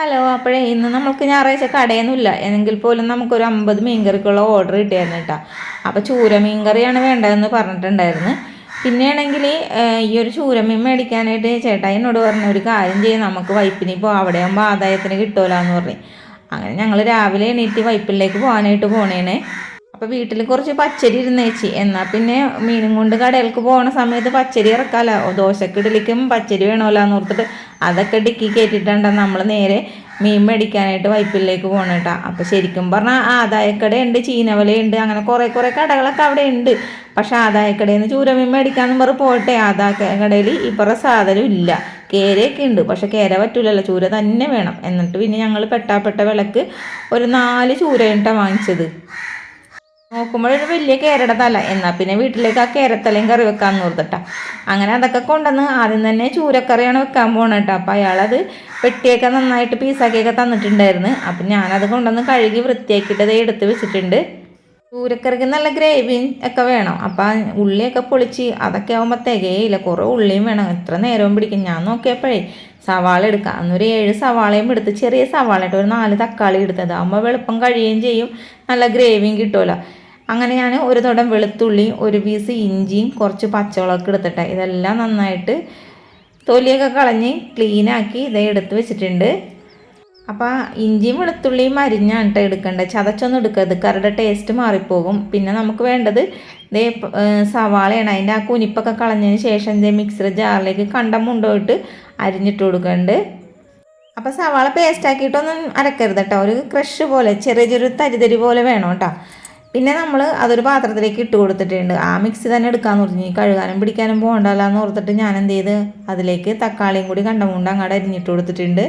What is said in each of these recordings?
Hello അപ്പോഴേ ഇന്ന് നമുക്ക് ഞായറാഴ്ച കടയൊന്നുമില്ല. എങ്കിൽ പോലും നമുക്കൊരു അമ്പത് മീൻകറിക്കുള്ള ഓർഡർ കിട്ടിയായിരുന്നു കേട്ടോ. അപ്പോൾ ചൂര മീൻകറിയാണ് വേണ്ടതെന്ന് പറഞ്ഞിട്ടുണ്ടായിരുന്നു. പിന്നെയാണെങ്കിൽ ഈ ഒരു ചൂരമീൻ മേടിക്കാനായിട്ട് ചേട്ടായി എന്നോട് പറഞ്ഞ ഒരു കാര്യം ചെയ്യും നമുക്ക് വൈപ്പിന് ഇപ്പോൾ അവിടെ ആകുമ്പോൾ ആദായത്തിന് കിട്ടുമല്ലോ എന്ന് പറഞ്ഞു. അങ്ങനെ ഞങ്ങൾ രാവിലെ എണീറ്റ് വൈപ്പിലേക്ക് പോകാനായിട്ട് പോണേണേ. അപ്പോൾ വീട്ടിൽ കുറച്ച് പച്ചരി ഇരുന്നേച്ചി. എന്നാൽ പിന്നെ മീനും കൊണ്ട് കടയിലേക്ക് പോകുന്ന സമയത്ത് പച്ചരി ഇറക്കാമല്ലോ ദോശക്കിടലിക്കും പച്ചരി വേണമല്ലോ എന്ന് ഓർത്തിട്ട് അതൊക്കെ ഡിക്കി കയറ്റിട്ടുണ്ട് നമ്മൾ നേരെ മീൻ മേടിക്കാനായിട്ട് വൈപ്പിലേക്ക് പോകണം കേട്ടോ അപ്പോൾ ശരിക്കും പറഞ്ഞാൽ ആദായക്കടയുണ്ട് ചീനവലയുണ്ട് അങ്ങനെ കുറേ കുറേ കടകളൊക്കെ അവിടെ ഉണ്ട്. പക്ഷെ ആദായക്കടയിൽ നിന്ന് ചൂരമീൻ മേടിക്കാമെന്ന് പറഞ്ഞ് പോട്ടെ. ആദായക്കടയിൽ ഇപ്പറ സാധനം ഇല്ല. കേരയൊക്കെ ഉണ്ട്. പക്ഷെ കേര പറ്റൂലല്ലോ. ചൂര തന്നെ വേണം. എന്നിട്ട് പിന്നെ ഞങ്ങൾ പെട്ടാപ്പെട്ട വിളക്ക് ഒരു നാല് ചൂരയിട്ടാണ് വാങ്ങിച്ചത്. നോക്കുമ്പോഴൊരു വലിയ കേരയുടെ തല എന്നാൽ പിന്നെ വീട്ടിലേക്ക് ആ കേരത്തലയും കറി വെക്കാൻ ഓർത്തിട്ടാ അങ്ങനെ അതൊക്കെ കൊണ്ടുവന്ന് ആദ്യം തന്നെ ചൂരക്കറിയാണ് വെക്കാൻ പോകണം കേട്ടോ അപ്പോൾ അയാളത് വെട്ടിയൊക്കെ നന്നായിട്ട് പീസാക്കിയൊക്കെ തന്നിട്ടുണ്ടായിരുന്നു. അപ്പം ഞാനത് കൊണ്ടുവന്ന് കഴുകി വൃത്തിയാക്കിയിട്ട് അത് എടുത്ത് വെച്ചിട്ടുണ്ട്. ചൂരക്കറിക്ക് നല്ല ഗ്രേവിയും ഒക്കെ വേണം. അപ്പം ഉള്ളിയൊക്കെ പൊളിച്ച് അതൊക്കെ ആകുമ്പോൾ തികയില്ല കുറേ ഉള്ളിയും വേണം. എത്ര നേരവും പിടിക്കും. ഞാൻ നോക്കിയപ്പോഴേ സവാള എടുക്കുക അന്നൊരു ഏഴ് സവാളയും എടുത്ത് ചെറിയ സവാള ഇട്ട് ഒരു നാല് തക്കാളി എടുത്തത്. അതാകുമ്പോൾ വെളുപ്പം കഴിയുകയും ചെയ്യും. നല്ല ഗ്രേവിയും കിട്ടുമല്ലോ അങ്ങനെ ഞാൻ ഒരു തുടം വെളുത്തുള്ളി ഒരു പീസ് ഇഞ്ചിയും കുറച്ച് പച്ചമുളകൊക്കെ എടുത്തിട്ടെ ഇതെല്ലാം നന്നായിട്ട് തൊലിയൊക്കെ കളഞ്ഞ് ക്ലീനാക്കി ഇതേ എടുത്ത് വെച്ചിട്ടുണ്ട്. അപ്പോൾ ഇഞ്ചിയും വെളുത്തുള്ളിയും അരിഞ്ഞാണ് കേട്ടോ എടുക്കേണ്ടത് ചതച്ചൊന്നും എടുക്കരുത്. കറിയുടെ ടേസ്റ്റ് മാറിപ്പോകും. പിന്നെ നമുക്ക് വേണ്ടത് ഇതേ സവാളയാണ്. അതിന്റെ ആ കുനിപ്പൊക്കെ കളഞ്ഞതിന് ശേഷം ഇതേ മിക്സർ ജാറിലേക്ക് കണ്ടം മുണ്ടോയിട്ട് അരിഞ്ഞിട്ട് കൊടുക്കുന്നുണ്ട് അപ്പോൾ സവാള പേസ്റ്റാക്കിയിട്ടൊന്നും അരക്കരുത് കേട്ടോ ഒരു ക്രഷ് പോലെ ചെറിയ ചെറിയ തരിതരി പോലെ വേണം കേട്ടോ പിന്നെ നമ്മൾ അതൊരു പാത്രത്തിലേക്ക് ഇട്ട് കൊടുത്തിട്ടുണ്ട്. ആ മിക്സി തന്നെ എടുക്കാമെന്ന് പറഞ്ഞു. കഴുകാനും പിടിക്കാനും പോകണ്ടല്ലോ എന്ന് ഓർത്തിട്ട് ഞാൻ എന്ത് ചെയ്ത്? അതിലേക്ക് തക്കാളിയും കൂടി കണ്ടമുണ്ട് അങ്ങോട്ട് അരിഞ്ഞിട്ട് കൊടുത്തിട്ടുണ്ട്.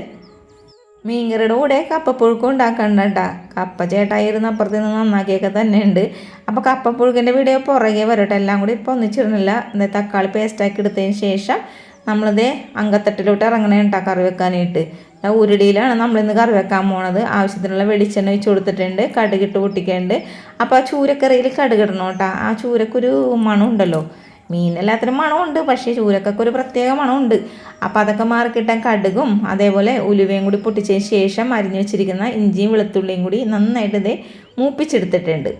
മീൻകറിയുടെ കൂടെ കപ്പപ്പുഴുക്കും ഉണ്ടാക്കണ്ട കേട്ടാ. കപ്പ ചേട്ടായിരുന്ന അപ്പുറത്ത് നിന്ന് നന്നാക്കിയൊക്കെ തന്നെ ഉണ്ട് അപ്പോൾ കപ്പപ്പുഴുക്കിന്റെ വീഡിയോ പുറകെ വരട്ടെ. എല്ലാം കൂടി ഇപ്പോൾ ഒന്നിച്ചിടുന്നില്ല തക്കാളി പേസ്റ്റാക്കി എടുത്തതിന് ശേഷം നമ്മളത് അങ്കത്തട്ടിലോട്ട് ഇറങ്ങണേ കേട്ടോ കറി വെക്കാനായിട്ട്. ഉരുടിയിലാണ് നമ്മളിന്ന് കറി വെക്കാൻ പോണത്. ആവശ്യത്തിനുള്ള വെളിച്ചെണ്ണ ഒഴിച്ച് കൊടുത്തിട്ടുണ്ട്. കടുകിട്ട് പൊട്ടിക്കുന്നുണ്ട് അപ്പോൾ ആ ചൂരക്കറിയിൽ കടുകിടണം കേട്ടോ. ആ ചൂരക്കൊരു മണം ഉണ്ടല്ലോ മീനെല്ലാത്തിനും മണമുണ്ട് പക്ഷേ ചൂരക്കൊക്കെ ഒരു പ്രത്യേക മണമുണ്ട്. അപ്പോൾ അതൊക്കെ മാറിക്കിട്ടാൻ കടുകും അതേപോലെ ഉലുവയും കൂടി പൊട്ടിച്ചതിന് ശേഷം അരിഞ്ഞു വെച്ചിരിക്കുന്ന ഇഞ്ചിയും വെളുത്തുള്ളിയും കൂടി നന്നായിട്ട് ഇതേ മൂപ്പിച്ചെടുത്തിട്ടുണ്ട്.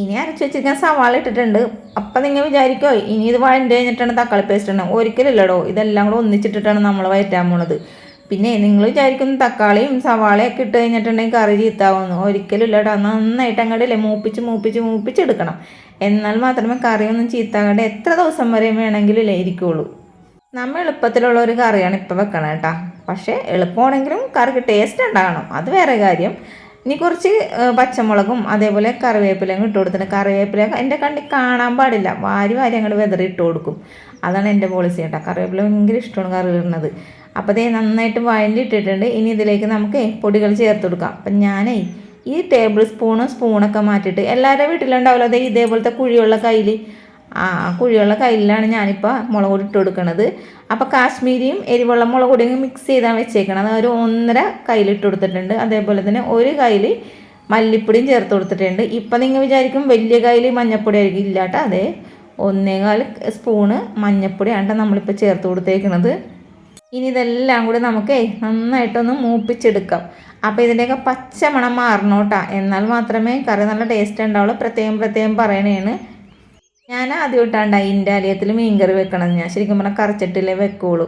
ഇനി അരച്ച് വെച്ചിരിക്കാൻ സവാള ഇട്ടിട്ടുണ്ട്. അപ്പം നിങ്ങൾ വിചാരിക്കോ ഇനി ഇത് വഴണ്ട് കഴിഞ്ഞിട്ടാണ് തക്കാളി പേസ്റ്റ് ഇടണം ഒരിക്കലില്ലടോ ഇതെല്ലാം കൂടെ ഒന്നിച്ചിട്ടിട്ടാണ് നമ്മൾ വയറ്റാൻ പോണത്. പിന്നെ നിങ്ങൾ വിചാരിക്കുന്നു തക്കാളിയും സവാളയൊക്കെ ഇട്ട് കഴിഞ്ഞിട്ടുണ്ടെങ്കിൽ കറി ചീത്താവുന്നു. ഒരിക്കലും നന്നായിട്ട് നന്നായിട്ട് അങ്ങോട്ടില്ലേ മൂപ്പിച്ച് മൂപ്പിച്ച് മൂപ്പിച്ചെടുക്കണം എന്നാൽ മാത്രമേ കറിയൊന്നും ചീത്താകാണ്ട് എത്ര ദിവസം വരെ വേണമെങ്കിലും ഇല്ലേ ഇരിക്കുള്ളൂ. നമ്മൾ എളുപ്പത്തിലുള്ള ഒരു കറിയാണ് ഇപ്പോൾ വെക്കണം കേട്ടോ പക്ഷേ എളുപ്പമാണെങ്കിലും കറിക്ക് ടേസ്റ്റ് ഉണ്ടാകണം. അത് വേറെ കാര്യം. ഇനി കുറച്ച് പച്ചമുളകും അതേപോലെ കറിവേപ്പിലയും ഇട്ട് കൊടുത്തിട്ട് കറിവേപ്പില എന്റെ കണ്ടി കാണാൻ പാടില്ല. വാരി വാരി അങ്ങോട്ട് വെതറി ഇട്ട് കൊടുക്കും. അതാണ് എന്റെ പോളിസി കേട്ടോ കറിവേപ്പില ഭയങ്കര ഇഷ്ടമാണ് കറി ഇടുന്നത് അപ്പോൾ അതേ നന്നായിട്ട് വഴണ്ടിട്ടിട്ടുണ്ട് ഇനി ഇതിലേക്ക് നമുക്ക് പൊടികൾ ചേർത്ത് കൊടുക്കാം. അപ്പം ഞാനേ ഈ ടേബിൾ സ്പൂണും സ്പൂണൊക്കെ മാറ്റിയിട്ട് എല്ലാവരുടെ വീട്ടിലുണ്ടാവില്ല അതേ ഇതേപോലത്തെ കുഴിയുള്ള കയ്യിൽ ആ കുഴിയുള്ള കയ്യിലാണ് ഞാനിപ്പോൾ മുളക് പൊടി ഇട്ട് കൊടുക്കുന്നത് അപ്പോൾ കാശ്മീരിയും എരിവുള്ള മുളക് പൊടിയും മിക്സ് ചെയ്താണ് വെച്ചേക്കണത്. ഒരു ഒന്നര കയ്യിലിട്ട് കൊടുത്തിട്ടുണ്ട്. അതേപോലെ തന്നെ ഒരു കയ്യിൽ മല്ലിപ്പൊടിയും ചേർത്ത് കൊടുത്തിട്ടുണ്ട്. ഇപ്പം നിങ്ങൾ വിചാരിക്കും വലിയ കയ്യിൽ മഞ്ഞപ്പൊടി ആയിരിക്കും ഇല്ലാട്ടോ അതെ. ഒന്നേകാൽ സ്പൂണ് മഞ്ഞപ്പൊടിയാണ് നമ്മളിപ്പോൾ ചേർത്ത് കൊടുത്തേക്കുന്നത് ഇനി ഇതെല്ലാം കൂടി നമുക്ക് നന്നായിട്ടൊന്ന് മൂപ്പിച്ചെടുക്കാം. അപ്പോൾ ഇതിന്റെയൊക്കെ പച്ച മണം മാറണോട്ടാ. എന്നാൽ മാത്രമേ കറി നല്ല ടേസ്റ്റ് ഉണ്ടാവുള്ളൂ. പ്രത്യേകം പ്രത്യേകം പറയണേണ്. ഞാൻ ആദ്യമായിട്ടാണ് അതിന്റെ മീൻ കറി വെക്കണം ഞാൻ ശരിക്കും പറഞ്ഞാൽ കറിച്ചിട്ടില്ലേ വെക്കുള്ളൂ.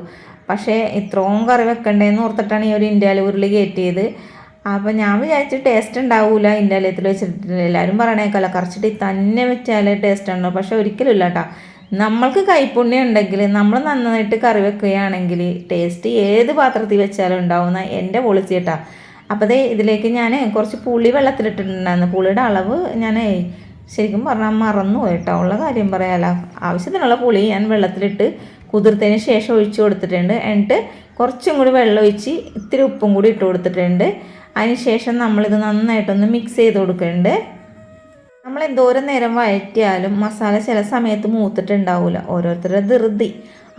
പക്ഷേ ഇത്രയും കറി വെക്കണ്ടേന്ന് ഓർത്തിട്ടാണ് ഈ ഒരു ഇൻഡ്യാലി ഉരുളി കയറ്റിയത്. അപ്പോൾ ഞാൻ വിചാരിച്ചു ടേസ്റ്റ് ഉണ്ടാവില്ല ഇൻഡാലിയത്തിൽ വെച്ചിട്ട് എല്ലാവരും പറയണേക്കല്ല കുറച്ചിട്ട് തന്നെ വെച്ചാലേ ടേസ്റ്റ് ഉണ്ടോ പക്ഷെ ഒരിക്കലും ഇല്ല കേട്ടോ നമ്മൾക്ക് കൈപ്പുണ്യം ഉണ്ടെങ്കിൽ നമ്മൾ നന്നായിട്ട് കറി വെക്കുകയാണെങ്കിൽ ടേസ്റ്റ് ഏത് പാത്രത്തിൽ വെച്ചാലും ഉണ്ടാവുന്ന എന്റെ പൊളിച്ച് കേട്ടോ അപ്പോൾ അതേ ഇതിലേക്ക് ഞാൻ കുറച്ച് പുളി വെള്ളത്തിലിട്ടിട്ടുണ്ടായിരുന്നു. പുളിയുടെ അളവ് ഞാൻ ശരിക്കും പറഞ്ഞാൽ മറന്നു കേട്ടോ ഉള്ള കാര്യം പറയാലോ. ആവശ്യത്തിനുള്ള പുളി ഞാൻ വെള്ളത്തിലിട്ട് കുതിർത്തതിന് ശേഷം ഒഴിച്ചു കൊടുത്തിട്ടുണ്ട്. എന്നിട്ട് കുറച്ചും കൂടി വെള്ളം ഒഴിച്ച് ഇത്തിരി ഉപ്പും കൂടി ഇട്ട് കൊടുത്തിട്ടുണ്ട്. അതിന് ശേഷം നമ്മളിത് നന്നായിട്ടൊന്ന് മിക്സ് ചെയ്ത് കൊടുക്കുന്നുണ്ട് നമ്മൾ എന്തോരം നേരം വഴറ്റിയാലും മസാല ചില സമയത്ത് മൂത്തിട്ടുണ്ടാവില്ല ഓരോരുത്തരുടെ ധൃതി.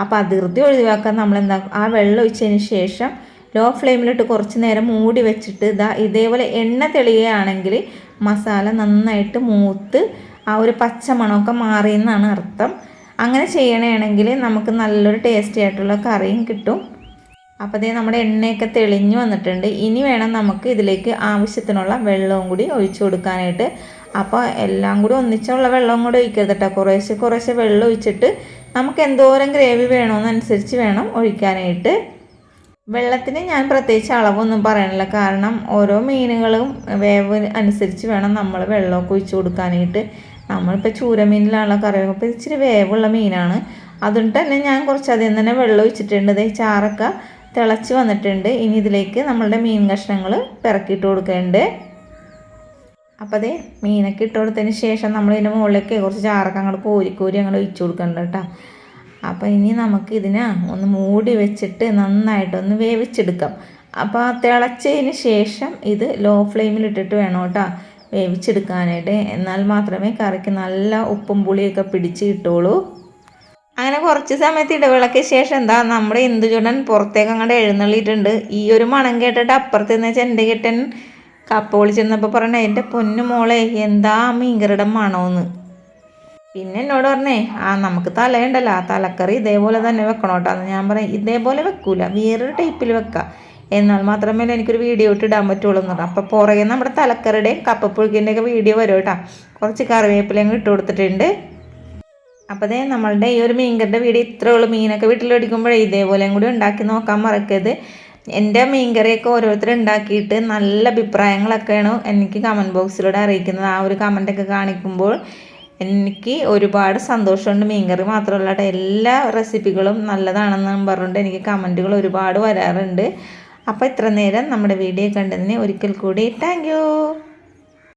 അപ്പോൾ ആ ധൃതി ഒഴിവാക്കാൻ നമ്മൾ എന്താ ആ വെള്ളം ഒഴിച്ചതിന് ശേഷം ലോ ഫ്ലെയിമിലിട്ട് കുറച്ച് നേരം മൂടി വെച്ചിട്ട് ഇതാ ഇതേപോലെ എണ്ണ തെളിയുകയാണെങ്കിൽ മസാല നന്നായിട്ട് മൂത്ത് ആ ഒരു പച്ച മണമൊക്കെ മാറിയെന്നാണ് അർത്ഥം. അങ്ങനെ ചെയ്യണമെങ്കിൽ നമുക്ക് നല്ലൊരു ടേസ്റ്റി ആയിട്ടുള്ള കറിയും കിട്ടും. അപ്പോൾ ഇതേ നമ്മുടെ എണ്ണയൊക്കെ തെളിഞ്ഞു വന്നിട്ടുണ്ട്. ഇനി വേണം നമുക്ക് ഇതിലേക്ക് ആവശ്യത്തിനുള്ള വെള്ളവും കൂടി ഒഴിച്ചു കൊടുക്കാനായിട്ട്. അപ്പോൾ എല്ലാം കൂടി ഒന്നിച്ചുള്ള വെള്ളവും കൂടി ഒഴിക്കരുത് കേട്ടോ കുറേശ്ശെ കുറേശ്ശെ വെള്ളം ഒഴിച്ചിട്ട് നമുക്ക് എന്തോരം ഗ്രേവി വേണമെന്നനുസരിച്ച് വേണം ഒഴിക്കാനായിട്ട്. വെള്ളത്തിന് ഞാൻ പ്രത്യേകിച്ച് അളവൊന്നും പറയണില്ല. കാരണം ഓരോ മീനുകളും വേവ് അനുസരിച്ച് വേണം നമ്മൾ വെള്ളമൊക്കെ ഒഴിച്ചു കൊടുക്കാനായിട്ട്. നമ്മളിപ്പോൾ ചൂരമീനിലാണല്ലോ കറി അപ്പോൾ ഇച്ചിരി വേവുള്ള മീനാണ്. അതുകൊണ്ട് തന്നെ ഞാൻ കുറച്ച് അതിൽ നിന്ന് തന്നെ വെള്ളം ഒഴിച്ചിട്ടുണ്ട്. ചാറൊക്കെ തിളച്ച് വന്നിട്ടുണ്ട്. ഇനി ഇതിലേക്ക് നമ്മളുടെ മീൻ കഷ്ണങ്ങൾ പിറക്കിയിട്ട് കൊടുക്കുന്നുണ്ട്. അപ്പോൾ അതേ മീനൊക്കെ ഇട്ട് കൊടുത്തതിന് ശേഷം നമ്മൾ ഇതിന്റെ മുകളിലേക്ക് കുറച്ച് ചാറൊക്കെ അങ്ങോട്ട് കോരി കോരി അങ്ങോട്ട് ഒഴിച്ചു കൊടുക്കണ്ട കേട്ടോ. അപ്പോൾ ഇനി നമുക്ക് ഇതിനെ ഒന്ന് മൂടി വെച്ചിട്ട് നന്നായിട്ടൊന്ന് വേവിച്ചെടുക്കാം. അപ്പോൾ തിളച്ചതിന് ശേഷം ഇത് ലോ ഫ്ലെയിമിൽ ഇട്ടിട്ട് വേണം കേട്ടോ വേവിച്ചെടുക്കാനായിട്ട്. എന്നാൽ മാത്രമേ കറിക്ക് നല്ല ഉപ്പും പുളിയൊക്കെ പിടിച്ച് കിട്ടുള്ളൂ അങ്ങനെ കുറച്ച് സമയത്ത് ഇടവേളയ്ക്ക് ശേഷം എന്താ നമ്മുടെ ഇന്ദുചൂടൻ പുറത്തേക്ക് അങ്ങോട്ട് എഴുന്നള്ളിയിട്ടുണ്ട്. ഈ ഒരു മണം കേട്ടിട്ട് അപ്പുറത്ത് നിന്ന് ചെന്റെ കെട്ടൻ കപ്പ വിളിച്ചെന്നപ്പോൾ പറഞ്ഞ എന്റെ പൊന്നു മോളെ എന്താ മീൻകറിയുടെ മണമെന്ന് പിന്നെ എന്നോട് പറഞ്ഞേ ആ നമുക്ക് തലയുണ്ടല്ലോ ആ തലക്കറി ഇതേപോലെ തന്നെ വെക്കണം കേട്ടോ ഞാൻ പറയും ഇതേപോലെ വെക്കൂല വേറൊരു ടൈപ്പിൽ വെക്കാം. എന്നാൽ മാത്രമേ എനിക്കൊരു വീഡിയോ ഇട്ട് ഇടാൻ പറ്റുള്ളൂ എന്ന് പറഞ്ഞു. അപ്പോൾ പുറകെ നമ്മുടെ തലക്കറിയുടെയും കപ്പപ്പുഴുക്കിന്റെയൊക്കെ വീഡിയോ വരും കേട്ടോ. കുറച്ച് കറിവേപ്പിലയും ഇട്ട് കൊടുത്തിട്ടുണ്ട്. അപ്പോൾ അതേ നമ്മളുടെ ഈ ഒരു മീൻകറിന്റെ വീഡിയോ ഇത്രേ ഉള്ളൂ. മീനൊക്കെ വീട്ടിൽ മേടിക്കുമ്പോഴേ ഇതേപോലെയും കൂടി ഉണ്ടാക്കി നോക്കാൻ മറക്കരുത്. എന്റെ മീൻകറിയൊക്കെ ഓരോരുത്തർ ഉണ്ടാക്കിയിട്ട് നല്ല അഭിപ്രായങ്ങളൊക്കെയാണ് എനിക്ക് കമന്റ് ബോക്സിലൂടെ അറിയിക്കുന്നത്. ആ ഒരു കമന്റൊക്കെ കാണിക്കുമ്പോൾ എനിക്ക് ഒരുപാട് സന്തോഷമുണ്ട്. മീൻകറി മാത്രമല്ല എല്ലാ റെസിപ്പികളും നല്ലതാണെന്ന് പറഞ്ഞുകൊണ്ട് എനിക്ക് കമന്റുകൾ ഒരുപാട് വരാറുണ്ട്. അപ്പോൾ ഇത്ര നേരം നമ്മുടെ വീഡിയോ കണ്ടതിന് ഒരിക്കൽ കൂടി താങ്ക്